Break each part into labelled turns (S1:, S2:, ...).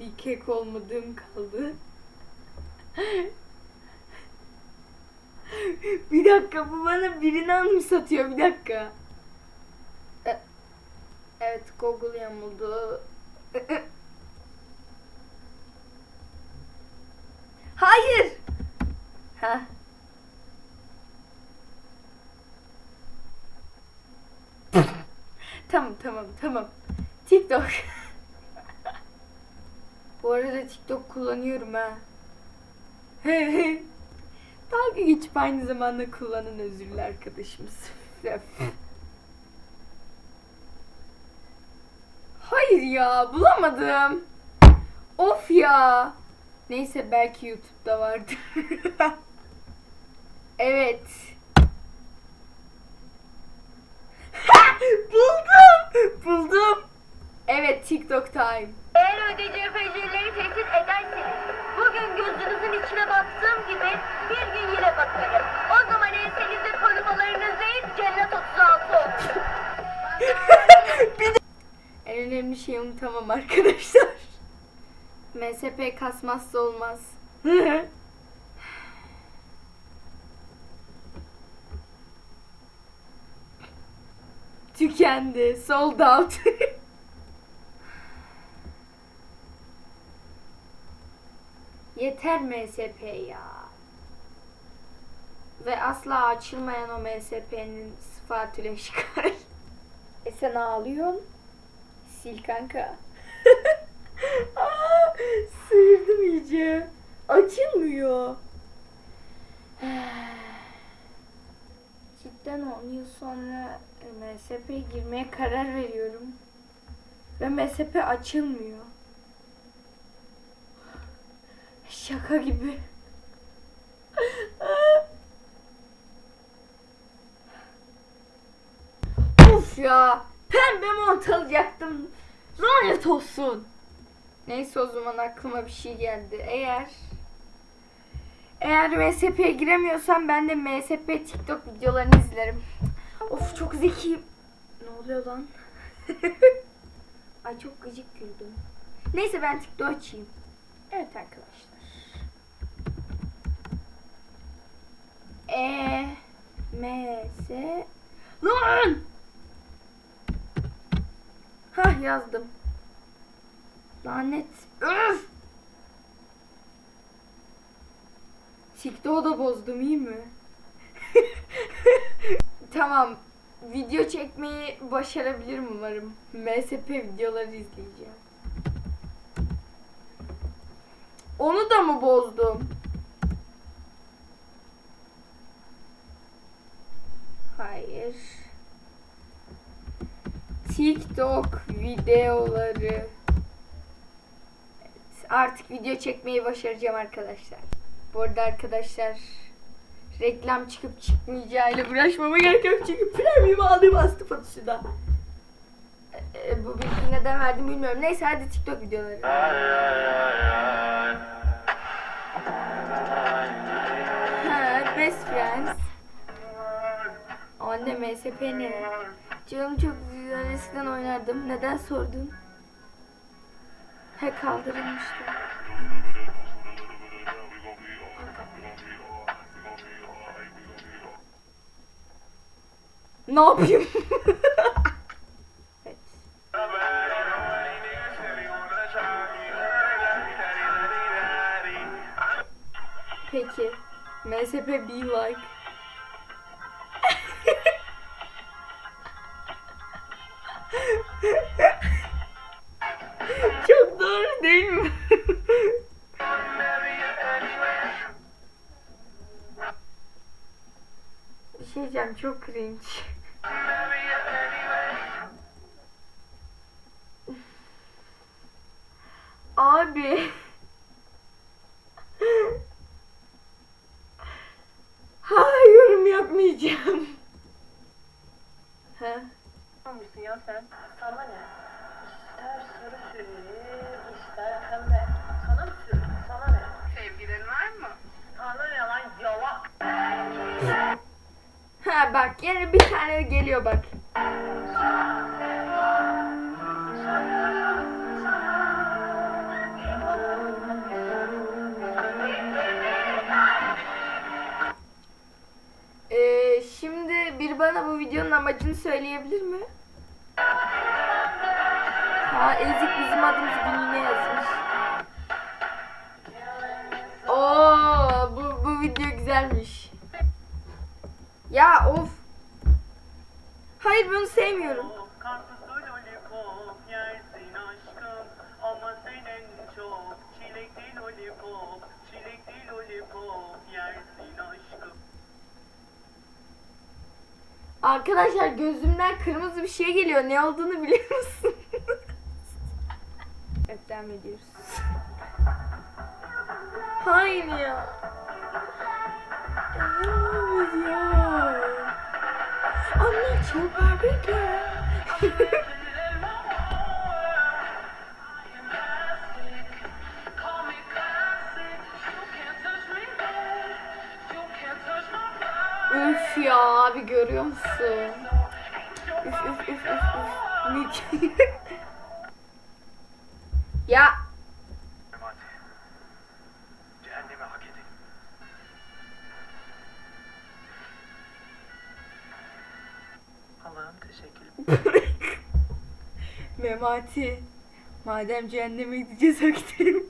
S1: bir kek olmadığım kaldı. bir dakika bu bana birini mı satıyor? Bir dakika. E- Evet Google yamuldu. Hayır. Ha. tamam tamam tamam. TikTok. TikTok kullanıyorum ha. Dalga geçip aynı zamanda kullanan özürlü arkadaşımız. Hayır ya bulamadım. Of ya. Neyse belki YouTube'da vardır. evet. Buldum. Buldum. Evet TikTok time.
S2: Ödeyeceği fecirleri tehdit ederseniz, bugün gözünüzün içine baktığım gibi bir gün yine bakarım. O zaman ensenizde korumalarınız değil, cennet 36 olur.
S1: En önemli şeyi unutamam arkadaşlar. MSP kasmazsa olmaz. Tükendi. Sold out. Yeter MSP ya. Ve asla açılmayan o MSP'nin sıfatüle şikayet. E sen ağlıyorsun. Sil kanka. Aa, sıyırdım iyice. Açılmıyor. Cidden 10 yıl sonra MSP'ye girmeye karar veriyorum. Ve MSP açılmıyor. Şaka gibi. Of ya. Pembe mont alacaktım. Lanet olsun. Neyse o zaman aklıma bir şey geldi. Eğer eğer MSP'ye giremiyorsam ben de MSP TikTok videolarını izlerim. Of çok zekiyim. Ne oluyor lan? Ay çok gıcık güldüm. Neyse ben TikTok açayım. Evet arkadaşlar. E M S Lan! Hah yazdım. Lanet. Öf! TikTok'u da bozdum iyi mi? tamam. Video çekmeyi başarabilirim umarım. MSP videoları izleyeceğim. Onu da mı bozdum? Hayır. TikTok videoları. Evet, artık video çekmeyi başaracağım arkadaşlar. Bu arada arkadaşlar reklam çıkıp çıkmayacağıyla uğraşmama gerek yok çünkü premium aldım astı da. E, e, bu bilgiyi neden verdim bilmiyorum. Neyse hadi TikTok videoları. Best friends. Anne MSP ne? Canım çok güzel eskiden oynardım. Neden sordun? He kaldırılmıştı. Ne yapayım? Peki. MSP be like. Diyeceğim çok cringe. Abi. Ha yorum yapmayacağım. Ha?
S2: mısın ya sen? Sana ne?
S1: yine bir tane geliyor bak. Ee, şimdi bir bana bu videonun amacını söyleyebilir mi? Ha ezik bizim adımız gününe yazmış. Oo bu, bu video güzelmiş. Ya of Hayır bunu sevmiyorum. Arkadaşlar gözümden kırmızı bir şey geliyor. Ne olduğunu biliyor musun? evet devam ediyoruz. Hayır ya. Üf ya abi görüyor musun? Üf üf üf üf üf. Ya Memati. Madem cehenneme gideceğiz hak edelim.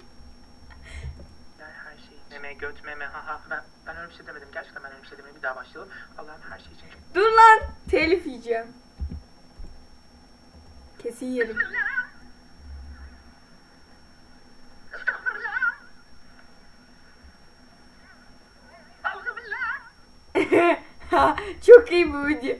S3: her şey. Meme göt meme ha ha ben ben öyle bir şey demedim gerçekten ben öyle bir şey demedim bir daha başlayalım Allah'ım her şey için çok
S1: Dur lan. Telif yiyeceğim. Kesin yerim. Çok iyi bu video.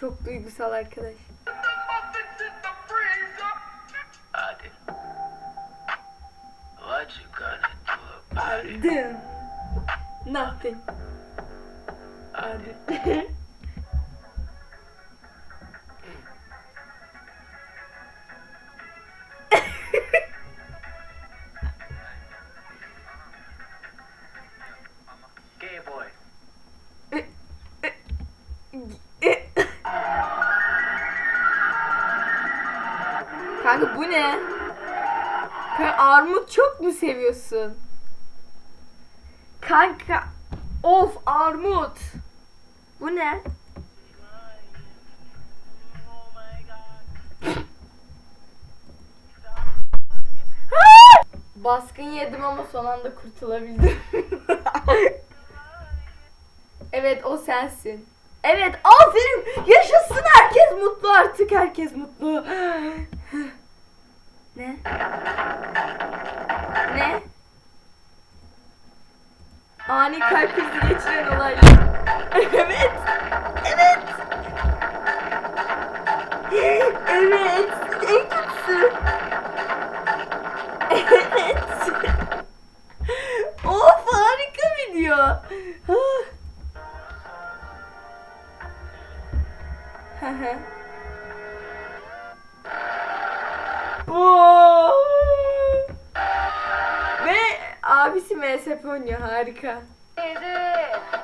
S1: Çok duygusal arkadaş.
S3: Hadi. What you gonna do about it?
S1: Nothing. Hadi. armut çok mu seviyorsun? Kanka of armut. Bu ne? Baskın yedim ama son anda kurtulabildim. evet o sensin. Evet aferin yaşasın herkes mutlu artık herkes mutlu. ne? Ne? Ani kalp krizi geçiren olaylar. evet. Evet. Evet. Abisi MSP oynuyor harika.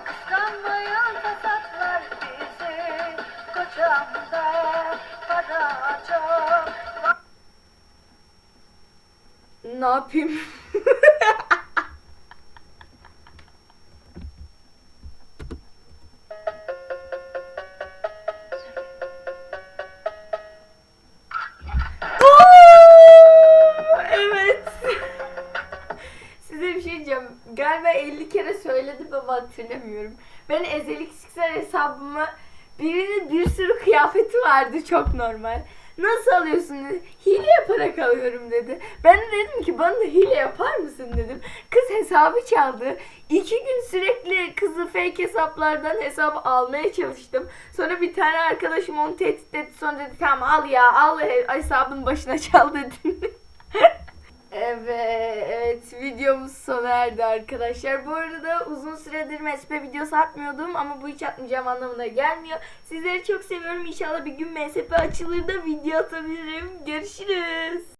S2: Kıskanmayan fesatlar bizi Kocamda para çok
S1: Ne yapayım? Kere söyledim ama hatırlamıyorum. Ben ezelik Sixer hesabıma birinin bir sürü kıyafeti vardı çok normal. Nasıl alıyorsun dedi. Hile yaparak alıyorum dedi. Ben de dedim ki bana da hile yapar mısın dedim. Kız hesabı çaldı. İki gün sürekli kızı fake hesaplardan hesabı almaya çalıştım. Sonra bir tane arkadaşım onu tehdit etti. Sonra dedi tamam al ya al he- hesabın başına çal dedim. Evet, videomuz sona erdi arkadaşlar. Bu arada uzun süredir MSP videosu atmıyordum ama bu hiç atmayacağım anlamına gelmiyor. Sizleri çok seviyorum. İnşallah bir gün MSP açılır da video atabilirim. Görüşürüz.